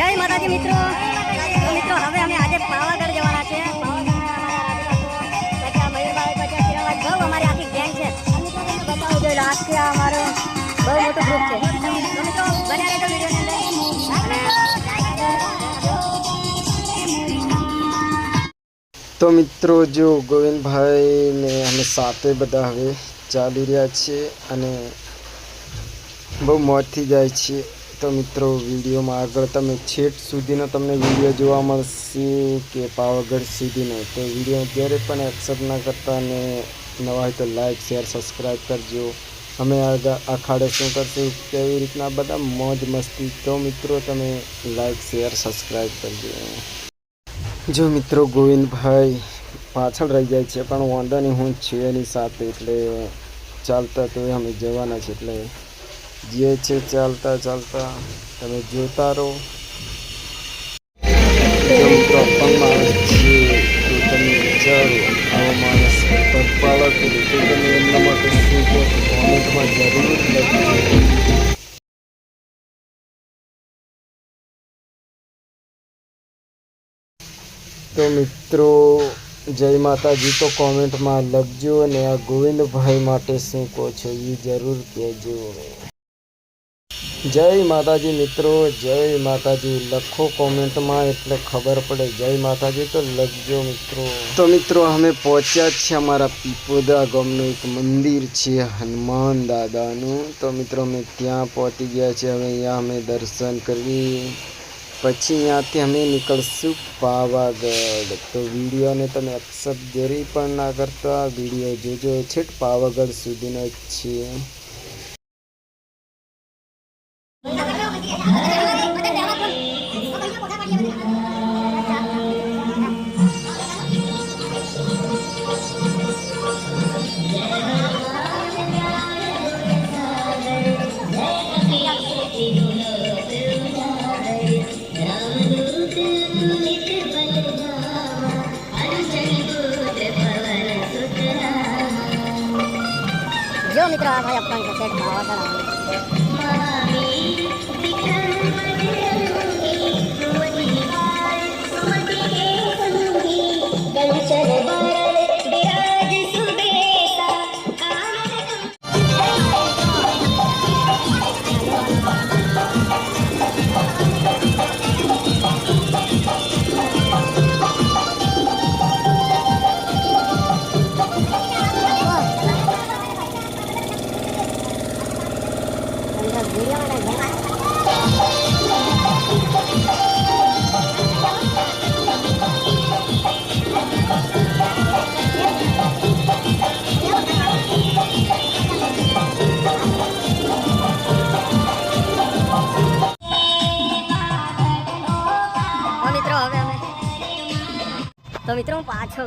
જય માતાજી મિત્રો. મિત્રો, હવે અમે આજે પાવાગઢ જવાના છે. તો તો મિત્રો, જો ગોવિંદભાઈને અમે સાથે બધા હવે ચાલી રહ્યા છીએ અને બહુ મોજથી જાય છીએ. તો મિત્રો, વિડીયોમાં આગળ તમે છેટ સુધીનો તમને વીડિયો જોવા મળશે કે પાવાગઢ સુધીનો. તો વીડિયો જ્યારે પણ એક્સેપ્ટ ના કરતા અને નવા હોય તો લાઈક શેર સબસ્ક્રાઈબ કરજો. અમે આખાડે શું કરશું? કેવી રીતના બધા મોજ મસ્તી? તો મિત્રો, તમે લાઈક શેર સબસ્ક્રાઈબ કરજો. જો મિત્રો, ગોવિંદભાઈ પાછળ રહી જાય છે, પણ વાંધો નહીં હું છું એની સાથે, એટલે ચાલતા તો અમે જવાના છે, એટલે જે છે ચાલતા ચાલતા તમે જોતા રહો. તો તો મિત્રો, જય માતાજી, તો કોમેન્ટમાં લખજો અને આ ગોવિંદભાઈ માટે શું કહો છો, એ જરૂર કહેજો. જય માતાજી મિત્રો, જય માતાજી. લખો કોમેન્ટમાં એટલે ખબર પડે. જય માતાજી તો લખજો મિત્રો. તો મિત્રો, અમે પહોંચ્યા છીએ અમારા પીપોદા ગામનું એક મંદિર છે, હનુમાન દાદાનું. તો મિત્રો, અમે ત્યાં પહોંચી ગયા છીએ. હવે અહીંયા અમે દર્શન કરી, પછી અહીંયાથી અમે નીકળશું પાવાગઢ. તો વિડીયોને તમે એક્સેપ્ટ જરી પણ ના કરતા. વીડિયો જોજો. છેટ પાવાગઢ સુધીનો જ છે.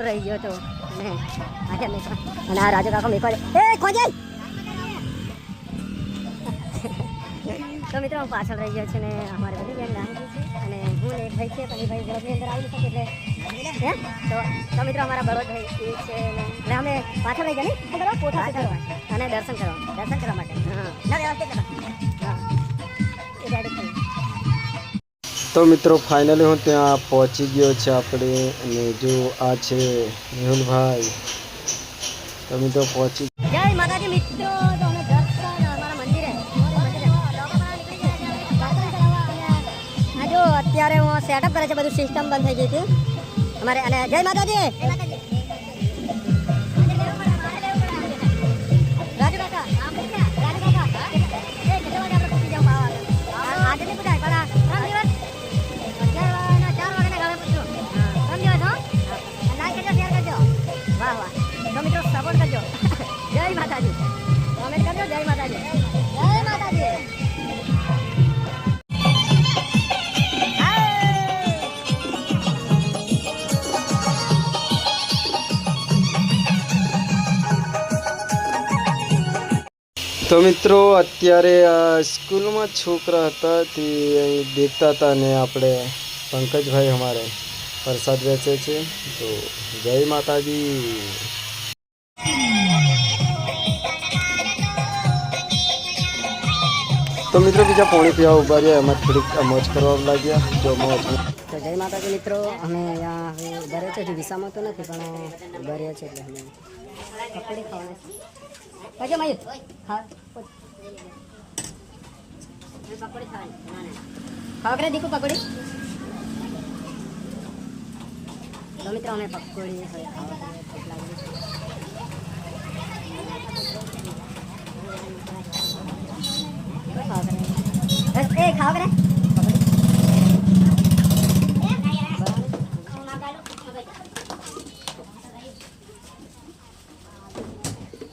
પાછળ રહી હતો અને અને આ રાજુ કાકો મેકો એ, ખોજે! તો મિત્રો, હું પાછળ રહી ગયો છે ને અમારે બધી બેન નાની છે. અને હું એક ભાઈ છે પછી ભાઈ બળદની અંદર આવી શકે એટલે તો તો મિત્રો, અમારા બળદ ભાઈ એ છે ને અમે પાછળ રહી ગયા ને? કરવા પોતા અને દર્શન કરવા. દર્શન કરવા માટે. હા. ના વ્યવસ્થિત કરવા તો મિત્રો ફાઇનલી હું ત્યાં પહોંચી ગયો છે આપણે. અને જો આ છે મેહુલભાઈ. તો મિત્રો, પહોંચી જય અત્યારે હું સેટઅપ કરે છે, બધું સિસ્ટમ બંધ થઈ ગઈ હતી. અમારે, અને જય માતાજી! રાજુ કાકા રાજુ કાકા સપોર્ટ કરજો. જય માતાજી. કોમેન્ટ કરજો, જય માતાજી. તો મિત્રો, અત્યારે આ સ્કૂલમાં છોકરા હતા, તે અહીં દેખતા હતા ને આપણે પંકજભાઈ અમારે. પ્રસાદ વેચે છે. તો જય માતાજી. તો મિત્રો બીજા પાણી પીવા ઊભા રહ્યા, એમાં થોડીક મોજ કરવા લાગ્યા, જો મોજ. તો જય માતાજી મિત્રો, અમે અહીંયા હવે ઊભા રહ્યા છે હજી વિસામાં તો નથી, પણ ઊભા રહ્યા છે એટલે અમે પકોડી ખાવાના છે. મયુર હા. પકોડી ખાવાની ખાવા કરે દીકું પકોડી. તો મિત્રો, અમે પકોડી હવે ખાવા કરીએ ભૂખ લાગી છે ખાવા કરે બસ એ ખાવા કરે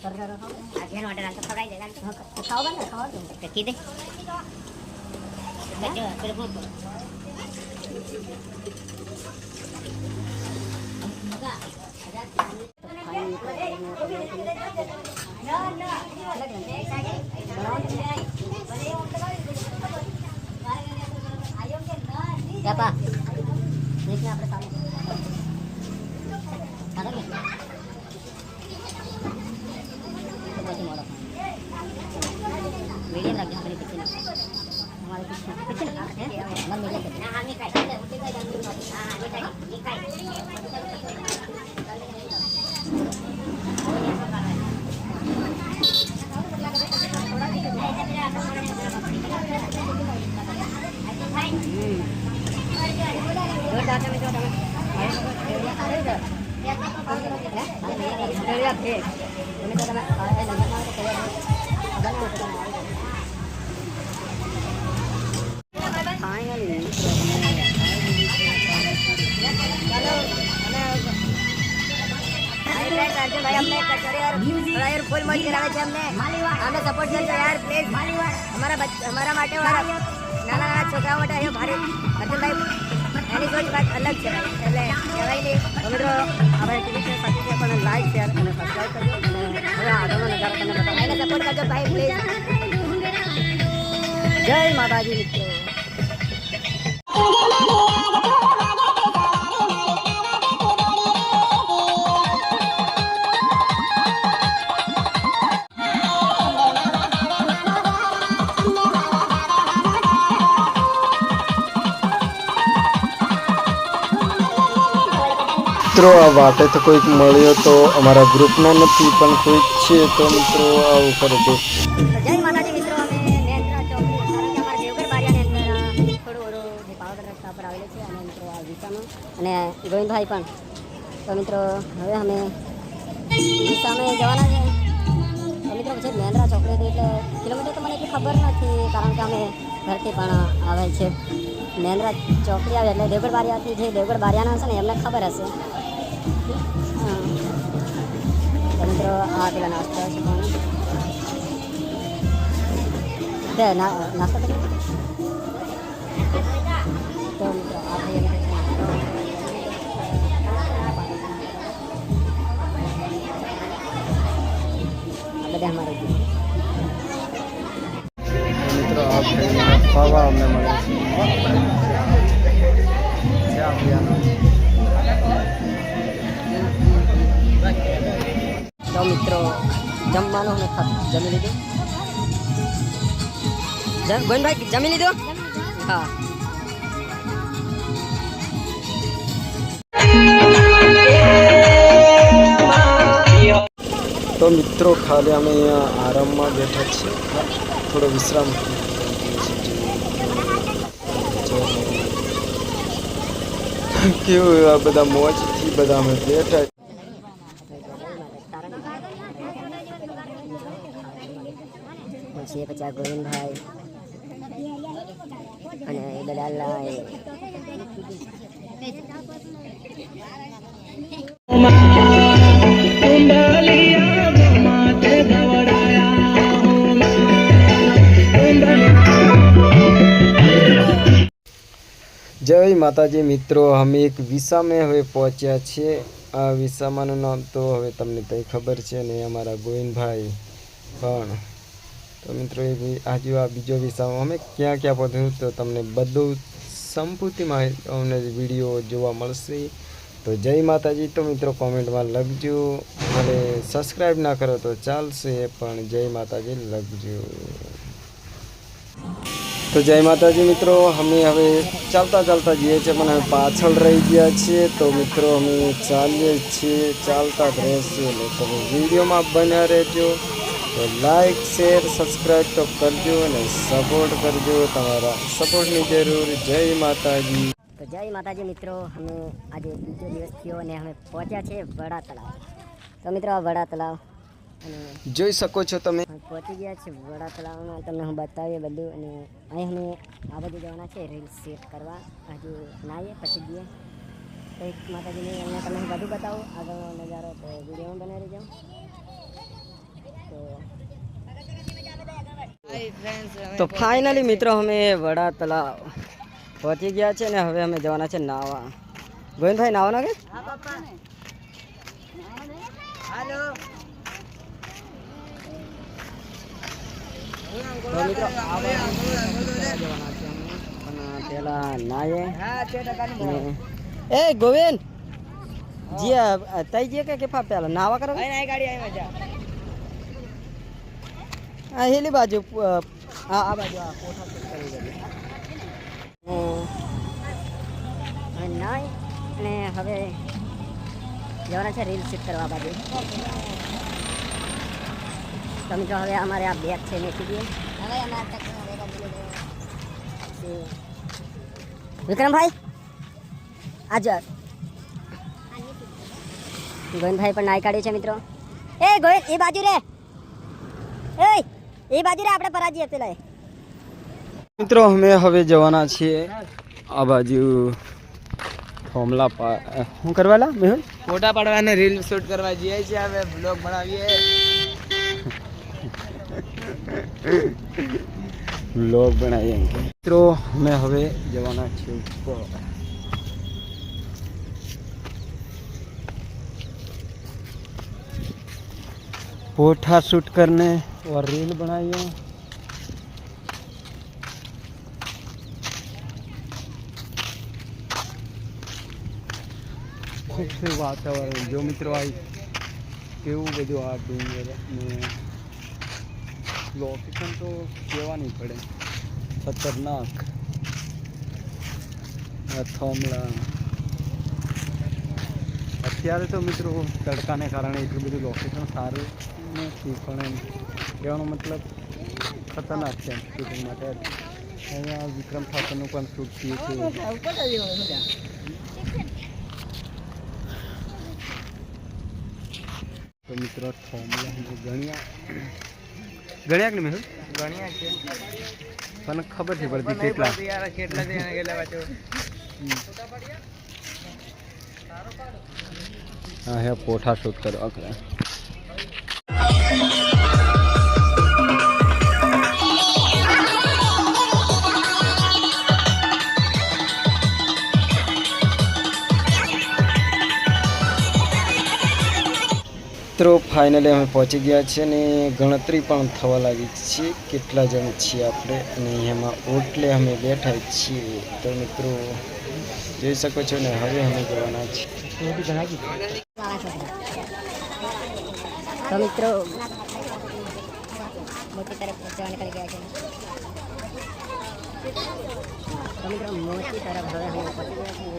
બર્ગર ખાવા આજનો ઓર્ડર આલતો ખવડાવી દે આલતો ખાવા ને ખાવા દો તો કીધે કજો પેલું ભૂખ Siapa? ફૂલ મોજ કરાવે છે અમને અમને સપોર્ટ કરજો યાર પ્લીઝ અમારા અમારા માટે નાના નાના છોકરાઓ માટે અહીંયા ભારે અર્જુનભાઈ એની કોઈ વાત અલગ છે. એટલે કહેવાય નહીં. મિત્રો આપણે ટીવી સાથે છે, પણ લાઈક શેર અને સબસ્ક્રાઈબ કરજો. અને હવે આગળનો નજારો તમને બતાવો એને સપોર્ટ કરજો ભાઈ પ્લીઝ જય માતાજી મિત્રો. મિત્રો, આ વાટે તો કોઈક મળ્યો તો અમારા ગ્રુપનો નથી, પણ કોઈક છે તો મિત્રો આવું કરે છે અને ગોવિંદભાઈ પણ. તો મિત્રો, હવે અમે સામે જવાના છે. તો મિત્રો, પછી મેંદ્રા ચોકડી એટલે કિલોમીટર તો મને એટલી ખબર નથી, કારણ કે અમે ઘરથી પણ આવે છે. મેંદ્રા ચોકડી આવે એટલે દેવગઢ બારિયાથી જે દેવગઢ બારિયાના હશે ને, એમને ખબર હશે. મિત્રો આ પેલા નાસ્તો છે પાણી નાસ્તો તો મિત્રો આ ભાઈ બધા અમારે. મિત્રો આ ભાઈને ખાવા અમને મળે છે તો મિત્રો. જમવાનું ખા- જમી લીધું? ગોવિંદભાઈ, જમી લીધું? હા. તો મિત્રો, ખાલી અમે અહીંયા આરામમાં બેઠા છીએ. થોડો વિશ્રામ કેવું આ બધા મોજથી બધા અમે બેઠા પછી પછી આ ગોવિંદભાઈ અને દલાલભાઈ જય માતાજી મિત્રો, અમે એક વિસામે હવે પહોંચ્યા છીએ. આ વિસામાનું નામ તો હવે તમને તઈ ખબર છે ને અમારા ગોવિંદભાઈ પણ તો મિત્રો, એ હજુ આ બીજો વિસામાં અમે ક્યાં ક્યાં પહોંચ્યું તો તમને બધું સંપૂર્તિમાં અમને વીડિયો જોવા મળશે. તો જય માતાજી. તો મિત્રો, કોમેન્ટમાં લખજો. અને સબસ્ક્રાઈબ ના કરો તો ચાલશે, પણ જય માતાજી લખજો. તો જય માતાજી મિત્રો, અમે હવે ચાલતા ચાલતા જઈએ છીએ, પણ હવે પાછળ રહી ગયા છીએ. તો મિત્રો, અમે ચાલીએ છીએ, ચાલતા જ રહેશે. તમે વિડીયોમાં બન્યા રહેજો. તો લાઈક શેર સબસ્ક્રાઈબ તો કરજો અને સપોર્ટ કરજો તમારા સપોર્ટની જરૂર. જય માતાજી. તો જય માતાજી મિત્રો અમે આજે બીજો દિવસ થયો અને અમે પહોંચ્યા છીએ વડા તળાવ તો મિત્રો આ વડા તળાવ અને જોઈ શકો છો તમે. પહોંચી ગયા છે વડા તળાવમાં તમને હું બતાવીએ બધું અને અહીં અમે આ બાજુ જવાના છે રીલ સેટ કરવા. હજુ નાહીએ પછી જઈએ. તો એક માતાજીને તમને બધું બતાવું. આગળનો નજારો તો વિડીયોમાં બનાવી રહેજો. તો તો ફાઇનલી મિત્રો અમે વડા તળાવ પહોંચી ગયા છે ને હવે અમે જવાના છે નાવા ગોવિંદભાઈ નાવાના કે તો મિત્રો આ બાજુ જવાના છે અમે. પણ પેલા નાયે ને- એ ગોવિંદ જી આ તઈ જે કે કેફા પેલા નાવા કરો આ હેલી બાજુ આ આ બાજુ આ કોઠા પર કરી દેજો નાય અને હવે જવાના છે રીલ શૂટ કરવા બાજુ. તો જો હવે અમારે આ બેગ છે મેકી દઈએ હવે વિક્રમભાઈ? આજો. ગોવિંદભાઈ પણ નાઈ કાઢી છે મિત્રો. એ ગોવિંદ એ બાજુ રે. એ બાજુ આપણે પરાજી આપેલા મિત્રો અમે હવે જવાના છીએ આ બાજુ ફોમલા પા શું કરવાલા મેહુલ? ફોટા પાડવા અને રીલ શૂટ કરવા જઈએ છીએ હવે બ્લોગ બનાવીએ. બ્લોગ બનાવીએ. મિત્રો અમે હવે જવાના છીએ ઉપર. પોઠા શૂટ કરને और रील बनाइए ખૂબ છે વાતાવરણ જો મિત્રો આ કેવું બધું આ ડુંગર ને લોકેશન તો કહેવા નહીં પડે ખતરનાક આ થોમલા અત્યારે તો મિત્રો તડકાને કારણે એટલું બધું લોકેશન સારું નથી પણ એમ કહેવાનો મતલબ ખતરનાક છે શૂટિંગ માટે. અહીંયા વિક્રમ ઠાકરનું પણ શૂટ થયું છે. તો મિત્રો ગણ્યા. ગણ્યા કે મેહુલ? ગણ્યા છે. ખબર છે પડતી કેટલા. હા હે પોઠા શૂટ કરો કરે મિત્રો ફાઇનલી અમે પહોંચી ગયા છીએ અને ગણતરી પણ થવા લાગી છે. કેટલા જણ છીએ આપણે અને એમાં ઓટલે અમે બેઠા છીએ. તો મિત્રો, જોઈ શકો છો ને, હવે અમે જવાના છીએ. તો મિત્રો મોટી તરફ હવે પહોંચી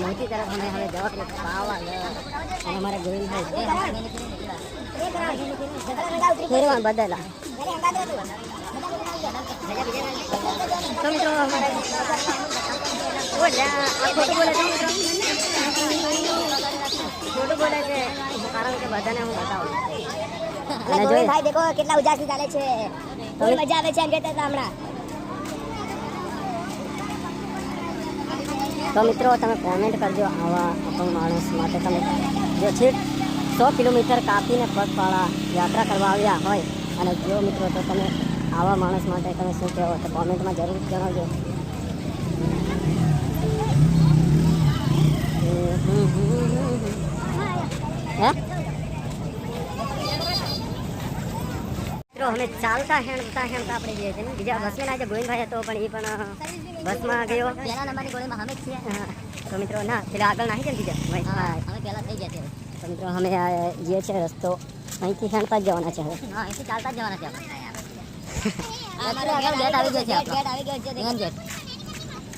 મોટી તરફ અમે હવે જવા પાવાગઢ અને અમારા ગોવિંદભાઈ ફેરવા બદલા કારણ કે બધાને હું બતાવું જોઈ ભાઈ દેખો કેટલા ઉજાસી ચાલે છે મજા આવે છે એમ કહેતા હતા હમણાં તો મિત્રો, તમે કોમેન્ટ કરજો આવા અપંગ માણસ માટે. તમે જો છે સો કિલોમીટર કાપીને પગપાળા યાત્રા કરવા આવ્યા હોય, અને જો મિત્રો, તો તમે આવા માણસ માટે તમે શું કહેવો, તો કોમેન્ટમાં જરૂર જણાવજો. હે? અમે ચાલતા હેણતા હેણતા આપણે જઈએ છીએ. બીજા બસમાં આજે ગોવિંદભાઈ હતો પણ એ પણ બસમાં ગયો. પહેલા નંબરની ગોળીમાં અમે છીએ. તો મિત્રો ના પેલા આગળ નાખી છે ને બીજા અમે પહેલા થઈ ગયા તો મિત્રો અમે જે છે રસ્તો. અહીંથી હેણતા જ જવાના છે હવે. હા અહીંથી ચાલતા જ જવાના છે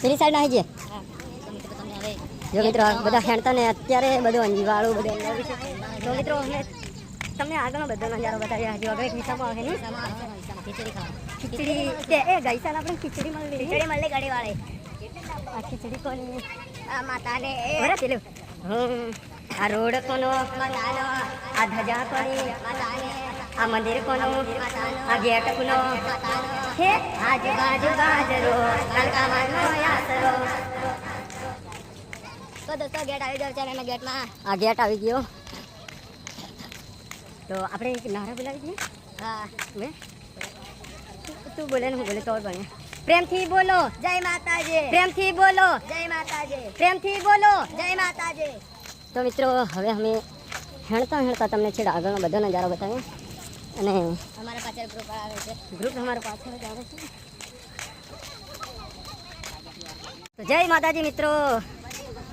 પેલી સાઈડ આવી જઈએ. જો મિત્રો બધા ખેણતા ને અત્યારે બધું અંજીવાળું બધું તો મિત્રો અમે તમને આગળનો બધો નજારો બતાવ્યા હજુ આગળ એક વિસામાં આવે નહીં ખીચડી ખીચડી કે એ ગઈસાલ આપણે ખીચડી મળી. ખીચડી મળી ઘડી વાળી આ ખીચડી કોની? આ માતાને. બરાબર પેલું હમ. આ રોડ કોનો? માતાનો. આ ધજા કોની? માતાને. આ મંદિર કોનો? આ ગેટ કોનો? હે? આજુબાજુ ગાજરો લલકાવાનો યાસરો તો દોસ્તો ગેટ આવી ગયો છે અને ગેટમાં. આ ગેટ આવી ગયો. તો આપણે એક નારા બોલાવી દઈએ હા મેં તું બોલે ને હું બોલે તો બને પ્રેમથી બોલો જય માતાજી પ્રેમથી બોલો જય માતાજી પ્રેમથી બોલો જય માતાજી તો મિત્રો હવે અમે હેણતા હેણતા તમને છેડ આગળનો બધો નજારો બતાવીએ. અને અમારા પાછળ ગ્રુપ આવે છે. ગ્રુપ અમારા પાછળ જ આવે છે. તો જય માતાજી મિત્રો.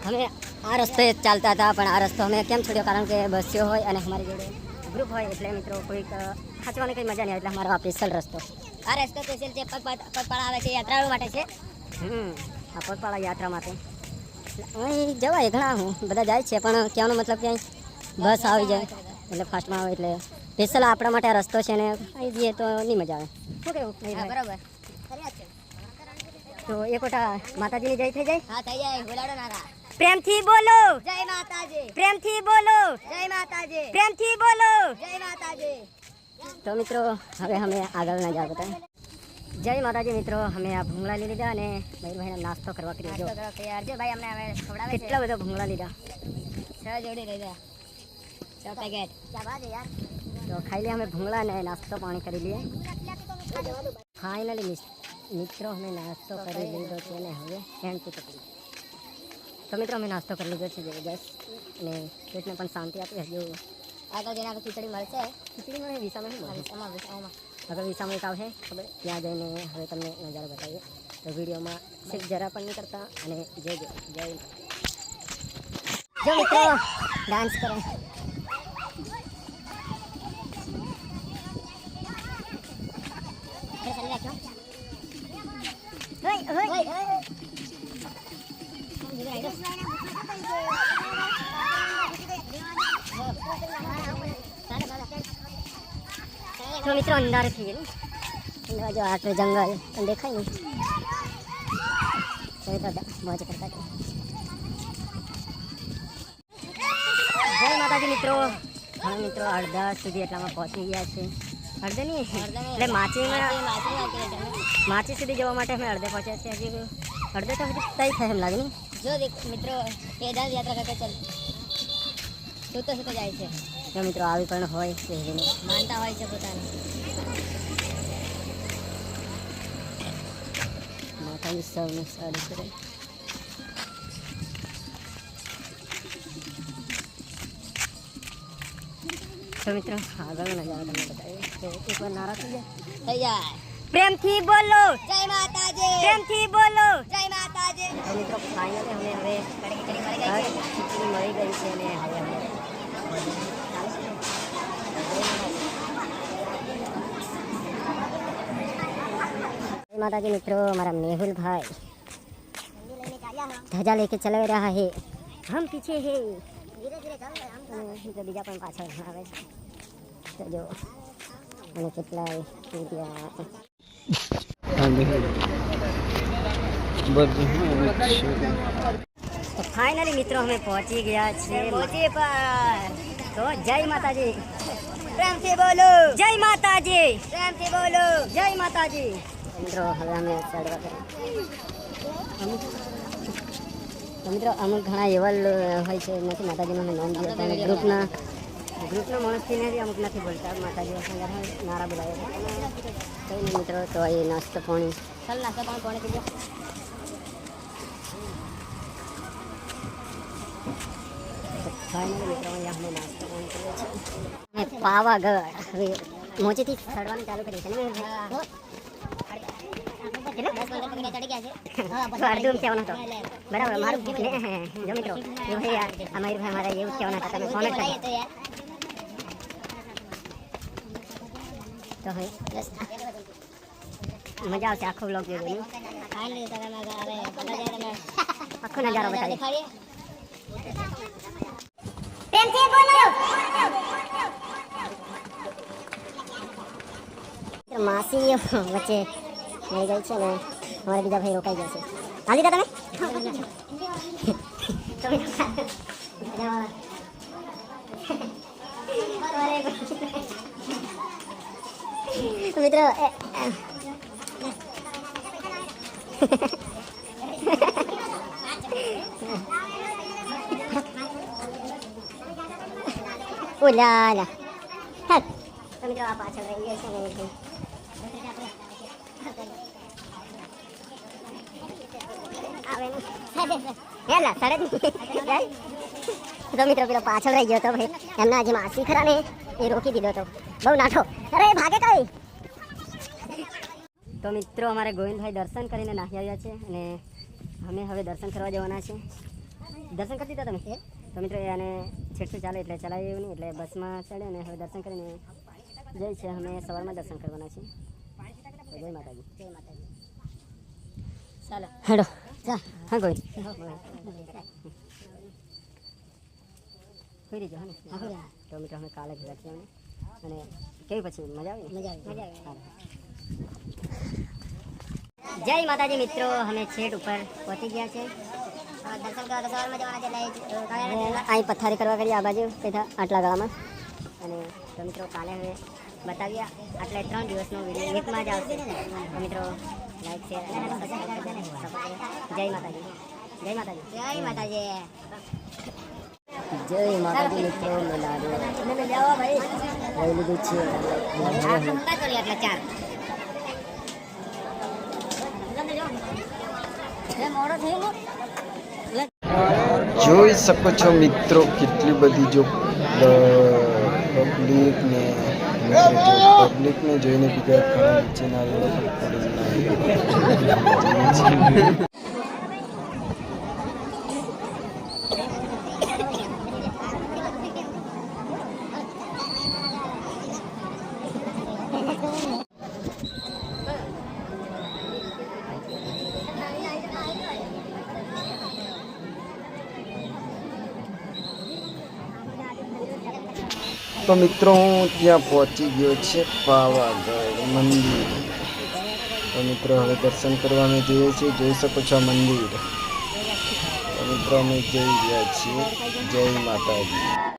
અમે આ રસ્તે જ ચાલતા હતા પણ આ રસ્તો અમે કેમ છોડ્યો? કારણ કે બસ્યો હોય અને અમારી જોડે ગ્રુપ હોય એટલે મિત્રો કોઈક ખાંચવાની કંઈ મજા નહીં એટલે અમારો આ સ્પેશિયલ રસ્તો. આ રસ્તો સ્પેશિયલ છે પગપાળા આવે છે યાત્રાળુ માટે છે. હમ. આ પગપાળા યાત્રા માટે. અહીં જવાય ઘણા હું બધા જાય છે પણ કહેવાનો મતલબ કે બસ આવી જાય. એટલે ફાસ્ટમાં આવે એટલે સ્પેશિયલ આપણા માટે આ રસ્તો છે ને અહીં જઈએ તો નહીં મજા આવે. શું કેવું? બરાબર. તો એક વટા માતાજીની જય થઈ જાય? હા થઈ જાય. બોલાડો નારા. પ્રેમથી બોલો જય માતાજી પ્રેમથી બોલો જય માતાજી પ્રેમથી બોલો જય માતાજી તો મિત્રો હવે અમે આગળના જાવ બતાવીએ જય માતાજી મિત્રો અમે આ ભૂંગળા લઈ લીધા અને મયુરભાઈને નાસ્તો કરવા કરી દીધો ભાઈ અમને હવે ખવડાવે કેટલા બધા ભૂંગળા લીધા છ જોડી લીધા છ પેકેટ તો ખાઈ લઈએ અમે ભૂંગળા ને નાસ્તો પાણી કરી લઈએ ફાઇનલી મિત્રો અમે નાસ્તો કરી લીધો છે અને હવે શાંતિ પકડી તો મિત્રો અમે નાસ્તો કરી લીધો છે જબરદસ્ત અને પેટને પણ શાંતિ આપી હજુ આગળ જઈને આગળ ખીચડી મળશે ખીચડી મળે વિસામાં શું વિસામાં વિસામાં આગળ વિસામાં એક આવશે ખબર ત્યાં જઈને હવે તમને નજારો બતાવીએ તો વિડીયોમાં સિર્ફ જરા પણ નહીં કરતા અને જય જય જય જો મિત્રો ડાન્સ કરો તો મિત્રો અંધારે થઈ ગયેલું અંદર જો આટલું જંગલ પણ દેખાય નહીં તો મિત્રો મોજ કરતા હતા. જય માતાજી મિત્રો હવે મિત્રો અડધા સુધી એટલામાં પહોંચી ગયા છે। અડધે નહીં? એટલે માચીમાં માચી સુધી જવા માટે અમે અડધે પહોંચ્યા છીએ હજી અડધે તો હજી તય થાય એમ લાગે નહીં? જો દેખ મિત્રો કેદાર યાત્રા કરતા ચાલ તું તો શું જાય છે. જો મિત્રો આવી પણ હોય કે માનતા હોય છે પોતાને. માતાજી સૌને સારું કરે. તો મિત્રો આગળનો નજારો તમને બતાવીએ. એકવાર નારા થઈ જાય. થઈ જાય. પ્રેમથી બોલો. જય માતાજી. પ્રેમથી બોલો. જય માતાજી. મિત્રો ફાઇનલી અમે હવે ખીચડી મળી ગઈ છે અને હવે माता मित्रों हमारा मेहुल भाई। ध्वजा लेके चले रहा है। हम पीछे है। तो फाइनली तो मित्रों हमें पहुँची गया तो जय माता जी प्रेम से बोलो। जय माता जी प्रेम से बोलो। जय माता जी મિત્રો, હવે અમે ચડવા કરીએ અમુક ઘણા એવા હોય છે નથી માતાજીનો અમે નામ દીધા અને ગ્રુપના ગ્રુપના માણસથી નથી અમુક નથી બોલતા માતાજી મારા નારા બોલાવે કંઈ નહીં મિત્રો, તો એ નાસ્તો પાણી ચાલ, નાસ્તો પણ પાણી પીજો પાવાગઢ. મોચેથી ચડવાનું ચાલુ કર્યું છે ને. હતો બરાબર મારું ને જો મિત્રો એવું છે યાર આ મયુરભાઈ મારે એવું કહેવાના હતા તમે ફોન જ કર્યો તો હવે મજા આવશે આખો બ્લોગ આખો નજારો પ્રેમથી બોલો. માસી વચ્ચે મળી ગઈ છે ને અમારા બીજા ભાઈ રોકાઈ ગયા છે. હા લીધા તમે. મિત્રો ઓલા લા હેટ. તો મિત્રો આ પાછળ રહી ગયા છે ને મિત્રો પેલો પાછળ રહી ગયો તો ભાઈ એમના જે માસી ખરા એ રોકી દીધો તો બહુ નાઠો અરે ભાગે તો મિત્રો, અમારે ગોવિંદભાઈ દર્શન કરીને નાહી આવ્યા છે અને અમે હવે દર્શન કરવા જવાના છે. દર્શન કરી દીધા તમે? તો મિત્રો, એ આને છેટછું ચાલે એટલે ચલાવી નહીં, એટલે બસમાં ચડે અને હવે દર્શન કરીને જઈ છે. અમે સવારમાં દર્શન કરવાના છે તો જય માતાજી. જય માતાજી. ચાલો. હેડો. હા કોઈ ને. તો મિત્રો અમે કાલે ભેગા છીએ અને કેવી પછી? મજા આવી મજા આવી. મજા આવી જય માતાજી મિત્રો. અમે છેટ ઉપર પહોંચી ગયા છે અહીં પથારી કરવા કરી આ બાજુ આટલા ગાળામાં. અને મિત્રો કાલે હવે બતાવ્યા. આટલા ત્રણ દિવસનો વીડિયો એકમાં જ આવશે. તો મિત્રો લાઈક શેર અને સબસ્ક્રાઈબ કરી દેજો. Support કરો. જય માતાજી. જય માતાજી. જય માતાજી. જય માતાજી મિત્રો મેલા તમે જાઓ ભાઈ. લઈ લીધું છે. આ ખમતા કરી એટલે ચાર. મોડો થયો જોઈ શકો છો મિત્રો કેટલી બધી જો પબ્લિક ને પબ્લિક ને જોઈને બીજા નીચેના તો મિત્રો, હું ત્યાં પહોંચી ગયો છે, પાવાગઢ મંદિર. તો મિત્રો, હવે દર્શન કરવા અમે જઈએ છીએ. જોઈ શકો છો મંદિર. મિત્રો, અમે જઈ રહ્યા છીએ. જય માતાજી.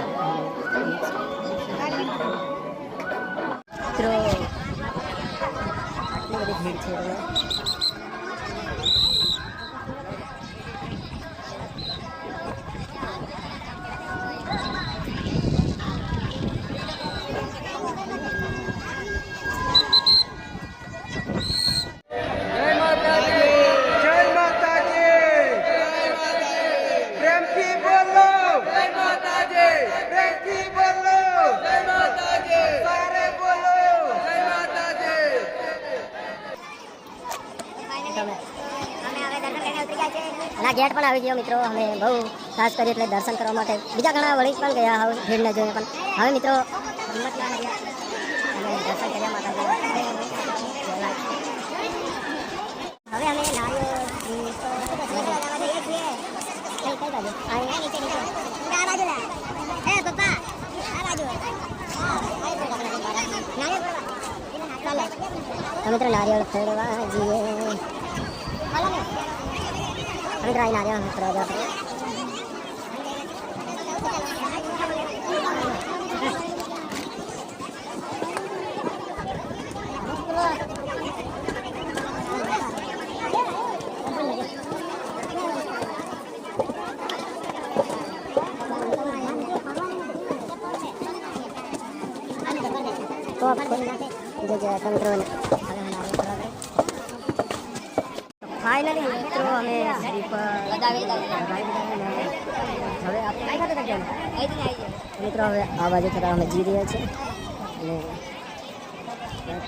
આટલી અને આ ગેટ પણ આવી ગયો મિત્રો. અમે બહુ ખાસ કરી એટલે દર્શન કરવા માટે બીજા ઘણા વળી પણ ગયા હવે ભીડને જોઈને પણ. હવે મિત્રો હિંમત ના હાર્યા અને દર્શન કર્યા માતાજી. હવે અમે નાળિયેર જઈએ છીએ. કઈ કઈ બાજુ? અહીંયા નીચે નીચે. આ બાજુ લા એ, પપ્પા, આ બાજુ. નાળિયેર પડવા ચાલો તો મિત્રો નારિયેળ ફેરવા જઈએ. મિત્રો આ નારિયેળ ફેરવા જવા કરીએ. તો આપણે ખોલી નાખે જે જે તંત્રોને ફાઇનલી મિત્રો, અમે મિત્રો, હવે આ બાજુ થતા અમે જી રહ્યા છીએ. અને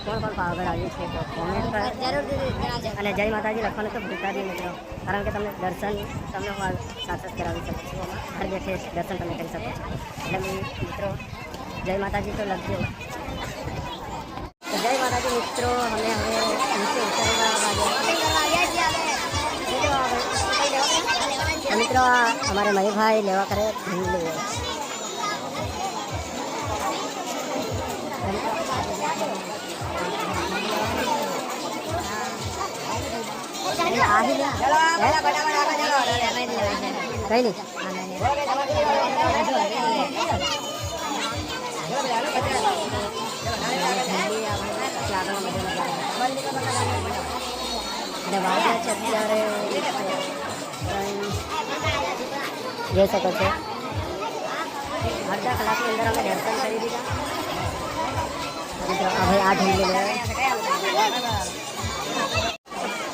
કોણ કોણ પાવાગઢ આવ્યું છે કોમેન્ટ અને જય માતાજી, લખવાનું તો ભૂલતા નહીં, મિત્રો. કારણ કે તમને દર્શન તમને સાક્ષાત કરાવી શકું છું. ઘર બેઠે દર્શન તમે કરી શકો છો. એટલે મિત્રો, જય માતાજી તો લખજો. જય માતાજી, મિત્રો, અમે હવે અમારે મયુભાઈ લેવા કરે ઢીંગલી. કઈ નહીં અને વાત છે અત્યારે જોઈ શકો છો અડધા કલાકની અંદર અમે દર્શન કરી દીધા મિત્રો આ ભાઈ આ ઢીંગલી લેવા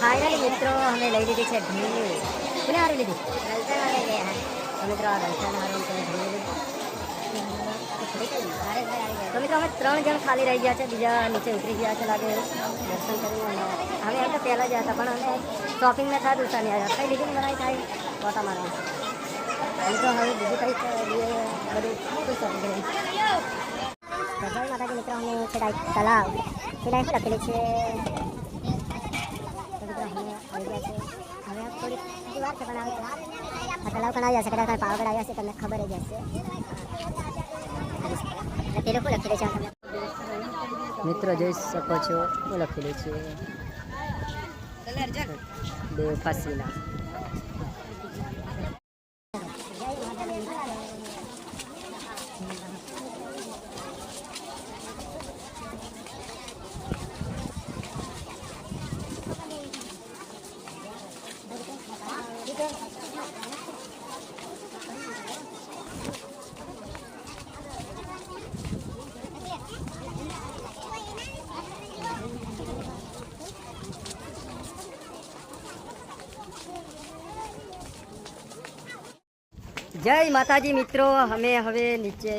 ફાઇનલી મિત્રો અમે લઈ લીધી છે ઢીંગલી કોને હારી લીધી તો મિત્રો આ દર્શન હારું તમે ઢીંગલી લીધી તો મિત્રો અમે ત્રણ જણ ખાલી રહી ગયા છે બીજા નીચે ઉતરી ગયા છે લાગે દર્શન કરીને અને અમે એમ તો પહેલાં જ હતા પણ અમે શોપિંગ ના થતું નહીં આવ્યા કઈ લીધી બનાવી થાય ફોટા મારવા મિત્રો હવે બીજું કંઈક લઈએ બધું શું શોપિંગ કરી જય માતાજી મિત્રો અમે છે ડાયક તલાવ એ ડાયક લખેલી છે તો મિત્રો અમે આવી ગયા છે હવે થોડી હજી વાર છે પણ આવી આ તલાવ પણ આવી જશે કદાચ પાવાગઢ આવ્યા છે તમને ખબર જ હશે એટલે તે લોકો લખેલી છે આ તમને મિત્રો જોઈ શકો છો હું લખેલું છે દેવ ફસીલા જય માતાજી મિત્રો અમે હવે નીચે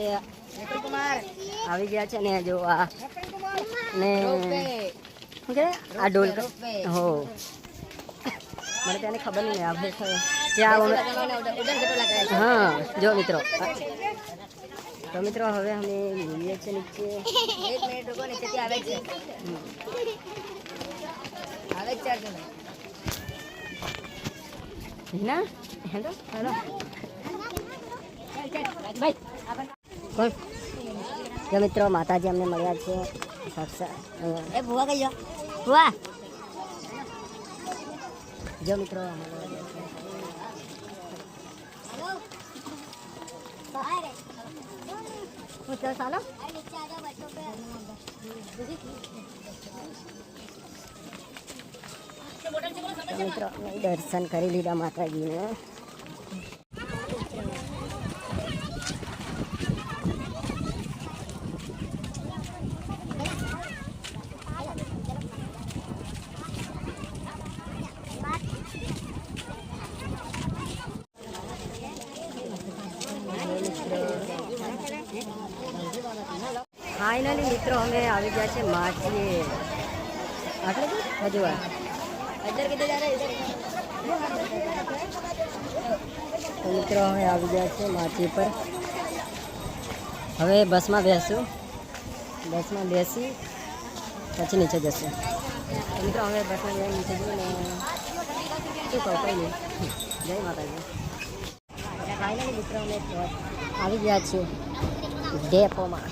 આવી ગયા છે ને જો આ ને શું કે આ ડોલ હો. મને તેને ખબર નહીં આવે છે હા જો મિત્રો. તો મિત્રો હવે અમે જોઈએ છે નીચે. એક મિનિટ રૂકો નીચેથી આવે છે. આવે ના હેલો? હેલો? કોણ જો મિત્રો માતાજી અમને મળ્યા છે. એ ભૂવા કઈ ભૂવા. જો મિત્રો પૂછો ચાલો મિત્રો દર્શન કરી લીધા માતાજીને. આટલે જ? હજુ વાર इधर किधर जा रहे हैं તો મિત્રો હવે આવી ગયા છે માછી પર હવે બસમાં બેસું બસમાં બેસી પછી નીચે જશું તો મિત્રો હવે બસમાં જઈને નીચે જઈને શું કહું કંઈ નહીં જય માતાજી ફાઇનલી મિત્રો અમે પહોંચ- આવી ગયા છીએ ડેપોમાં